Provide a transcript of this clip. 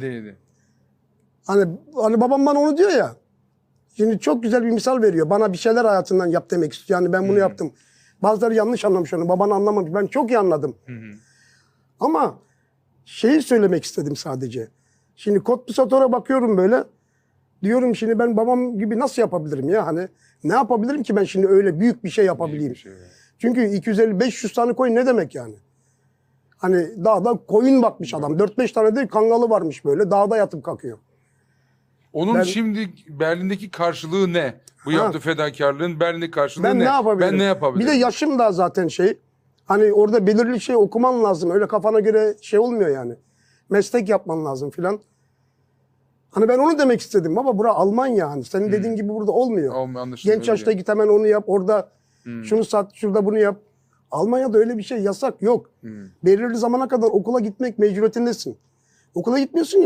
Değildi. Hani, hani babam bana onu diyor ya. Şimdi çok güzel bir misal veriyor. Bana bir şeyler hayatından yap demek istiyor. Yani ben bunu yaptım. Bazıları yanlış anlamış onu. Baban anlamamış. Ben çok iyi anladım. Ama şeyi söylemek istedim sadece. Şimdi Kotlu Sator'a bakıyorum böyle. Diyorum şimdi ben babam gibi nasıl yapabilirim ya? Hani ne yapabilirim ki ben şimdi öyle büyük bir şey yapabileyim? Bir şey. Çünkü 250-500 tane koyun ne demek yani? Hani dağda koyun bakmış adam. 4-5 tane de kangalı varmış böyle. Dağda yatıp kalkıyor. Onun Ben- şimdi Berlin'deki karşılığı ne? Bu Ha. yaptığı fedakarlığın Berlin'deki karşılığı Ben ne? ne yapabilirim? Ben ne yapabilirim? Bir de yaşım da zaten şey. Hani orada belirli şey okuman lazım. Öyle kafana göre şey olmuyor yani. Meslek yapman lazım filan. Hani ben onu demek istedim. Baba bura Almanya hani. Senin dediğin gibi burada olmuyor. Olmuyor, anlaşılıyor. Genç yaşta git hemen onu yap. Orada şunu sat, şurada bunu yap. Almanya'da öyle bir şey yasak yok. Belirli zamana kadar okula gitmek mecburiyetindesin. Okula gitmiyorsun ya.